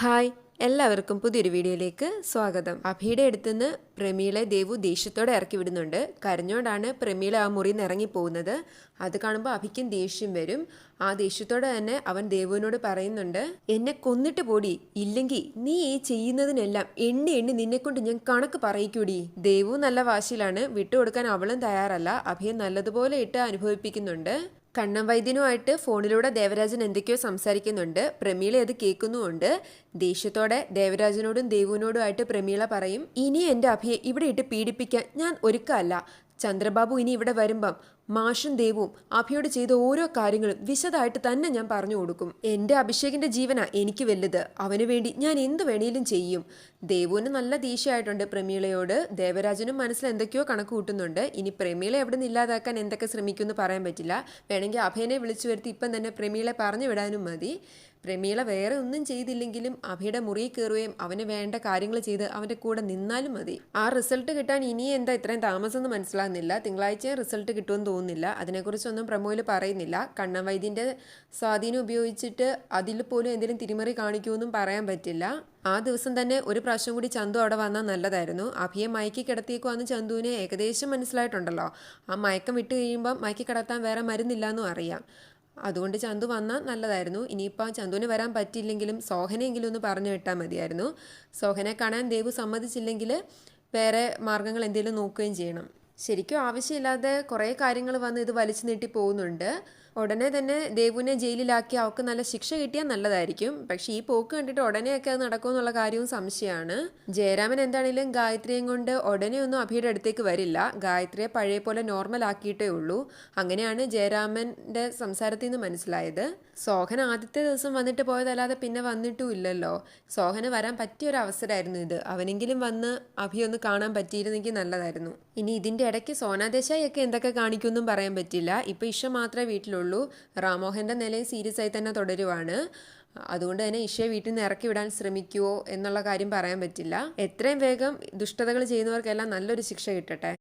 Hi എല്ലാവർക്കും പുതിയൊരു വീഡിയോയിലേക്ക് സ്വാഗതം. അഭിയുടെ അടുത്തുനിന്ന് പ്രമീളെ ദേവു ദേഷ്യത്തോടെ ഇറക്കി വിടുന്നുണ്ട്. കരഞ്ഞോണ്ടാണ് പ്രമീള ആ മുറിയിൽ നിന്ന് ഇറങ്ങി പോകുന്നത് അത് കാണുമ്പോൾ അഭിക്കും ദേഷ്യം വരും. ആ ദേഷ്യത്തോടെ തന്നെ അവൻ ദേവുവിനോട് പറയുന്നുണ്ട് എന്നെ കൊന്നിട്ട് പോടി. ഇല്ലെങ്കിൽ നീ ഈ ചെയ്യുന്നതിനെല്ലാം എണ്ണി എണ്ണി നിന്നെക്കൊണ്ട് ഞാൻ കണക്ക് പറയിക്കൂടി. ദേവു നല്ല വാശിയിലാണ്. വിട്ടുകൊടുക്കാൻ അവളും തയ്യാറല്ല. അഭിയെ നല്ലതുപോലെ ഇട്ട് അനുഭവിപ്പിക്കുന്നുണ്ട്. കണ്ണം വൈദ്യനുമായിട്ട് ഫോണിലൂടെ ദേവരാജൻ എന്തൊക്കെയോ സംസാരിക്കുന്നുണ്ട്. പ്രമീള അത് കേൾക്കുന്നുമുണ്ട്. ദേഷ്യത്തോടെ ദേവരാജനോടും ദേവുവിനോടുമായിട്ട് പ്രമീള പറയും ഇനി എന്റെ അഭിയെ ഇവിടെ ഇട്ട് പീഡിപ്പിക്കാൻ ഞാൻ ഒരുക്കമല്ല. ചന്ദ്രബാബു ഇനി ഇവിടെ വരുമ്പം മാഷും ദേവും അഭിയോട് ചെയ്ത ഓരോ കാര്യങ്ങളും വിശദമായിട്ട് തന്നെ ഞാൻ പറഞ്ഞു കൊടുക്കും. എന്റെ അഭിഷേകിന്റെ ജീവന എനിക്ക് വലുത്. അവന് വേണ്ടി ഞാൻ എന്ത് വേണേലും ചെയ്യും. ദേവുവിന് നല്ല ദീശയായിട്ടുണ്ട് പ്രമീളയോട്. ദേവരാജനും മനസ്സിൽ എന്തൊക്കെയോ കണക്ക് കൂട്ടുന്നുണ്ട്. ഇനി പ്രമീള എവിടെ നിന്ന് ഇല്ലാതാക്കാൻ എന്തൊക്കെ ശ്രമിക്കുമെന്ന് പറയാൻ പറ്റില്ല. വേണമെങ്കിൽ അഭയനെ വിളിച്ചു വരുത്തി ഇപ്പം തന്നെ പ്രമീളെ പറഞ്ഞു വിടാനും മതി. പ്രമീള വേറെ ഒന്നും ചെയ്തില്ലെങ്കിലും അഭിയുടെ മുറിയിൽ കയറുകയും അവന് വേണ്ട കാര്യങ്ങൾ ചെയ്ത് അവന്റെ കൂടെ നിന്നാലും മതി. ആ റിസൾട്ട് കിട്ടാൻ ഇനി എന്താ ഇത്രയും താമസം എന്ന് മനസ്സിലാകുന്നില്ല. തിങ്കളാഴ്ച റിസൾട്ട് കിട്ടുമെന്ന് തോന്നുന്നില്ല അതിനെക്കുറിച്ചൊന്നും പ്രമോയിൽ പറയുന്നില്ല. കണ്ണൻ വൈദ്യന്റെ സ്വാധീനം ഉപയോഗിച്ചിട്ട് അതിൽ പോലും എന്തെങ്കിലും തിരിമറി കാണിക്കുമെന്നും പറയാൻ പറ്റില്ല. ആ ദിവസം തന്നെ ഒരു പ്രാവശ്യം കൂടി ചന്തു അവിടെ വന്നാൽ നല്ലതായിരുന്നു. അഭിയെ മയക്കി കിടത്തിയേക്കുവാന്ന് ചന്തുവിനെ ഏകദേശം മനസ്സിലായിട്ടുണ്ടല്ലോ. ആ മയക്കം വിട്ട് കഴിയുമ്പോൾ മയക്കി കിടത്താൻ വേറെ മരുന്നില്ല എന്നും അറിയാം. അതുകൊണ്ട് ചന്തു വന്നാൽ നല്ലതായിരുന്നു. ഇനിയിപ്പോൾ ചന്തുവിന് വരാൻ പറ്റിയില്ലെങ്കിലും സോഹനെങ്കിലും ഒന്ന് പറഞ്ഞു വിട്ടാൽ മതിയായിരുന്നു. സോഹനെ കാണാൻ ദേവു സമ്മതിച്ചില്ലെങ്കിൽ വേറെ മാർഗങ്ങൾ എന്തെങ്കിലും നോക്കുകയും ചെയ്യണം. ശരിക്കും ആവശ്യമില്ലാതെ കുറേ കാര്യങ്ങൾ വന്ന് ഇത് വലിച്ചു നീട്ടി പോകുന്നുണ്ട്. ഉടനെ തന്നെ ദേവുവിനെ ജയിലിലാക്കി അവൾക്ക് നല്ല ശിക്ഷ കിട്ടിയാൽ നല്ലതായിരിക്കും. പക്ഷേ ഈ പോക്ക് കണ്ടിട്ട് ഉടനെയൊക്കെ അത് നടക്കുമെന്നുള്ള കാര്യവും സംശയമാണ്. ജയരാമൻ എന്താണെങ്കിലും ഗായത്രിയും കൊണ്ട് ഉടനെ ഒന്നും അഭിയുടെ അടുത്തേക്ക് വരില്ല. ഗായത്രിയെ പഴയ പോലെ നോർമൽ ആക്കിയിട്ടേ ഉള്ളൂ. അങ്ങനെയാണ് ജയരാമന്റെ സംസാരത്തിൽ നിന്ന് മനസ്സിലായത്. സോഹൻ ആദ്യത്തെ ദിവസം വന്നിട്ട് പോയതല്ലാതെ പിന്നെ വന്നിട്ടും ഇല്ലല്ലോ. സോഹന് വരാൻ പറ്റിയ ഒരു അവസരമായിരുന്നു ഇത്. അവനെങ്കിലും വന്ന് അഭിയൊന്ന് കാണാൻ പറ്റിയിരുന്നെങ്കിൽ നല്ലതായിരുന്നു. ഇനി ഇതിന്റെ ഇടയ്ക്ക് സോനാദേശായി ഒക്കെ എന്തൊക്കെ കാണിക്കുമെന്നും പറയാൻ പറ്റില്ല. ഇപ്പോൾ ഇഷ മാത്രമേ വീട്ടിലുള്ളൂ. റാമോഹന്റെ നിലയും സീരിയസ് ആയി തന്നെ തുടരുവാണ്. അതുകൊണ്ട് തന്നെ ഇഷയെ വീട്ടിൽ നിന്ന് ഇറക്കി വിടാൻ ശ്രമിക്കുവോ എന്നുള്ള കാര്യം പറയാൻ പറ്റില്ല. എത്രയും വേഗം ദുഷ്ടതകൾ ചെയ്യുന്നവർക്കെല്ലാം നല്ലൊരു ശിക്ഷ കിട്ടട്ടെ.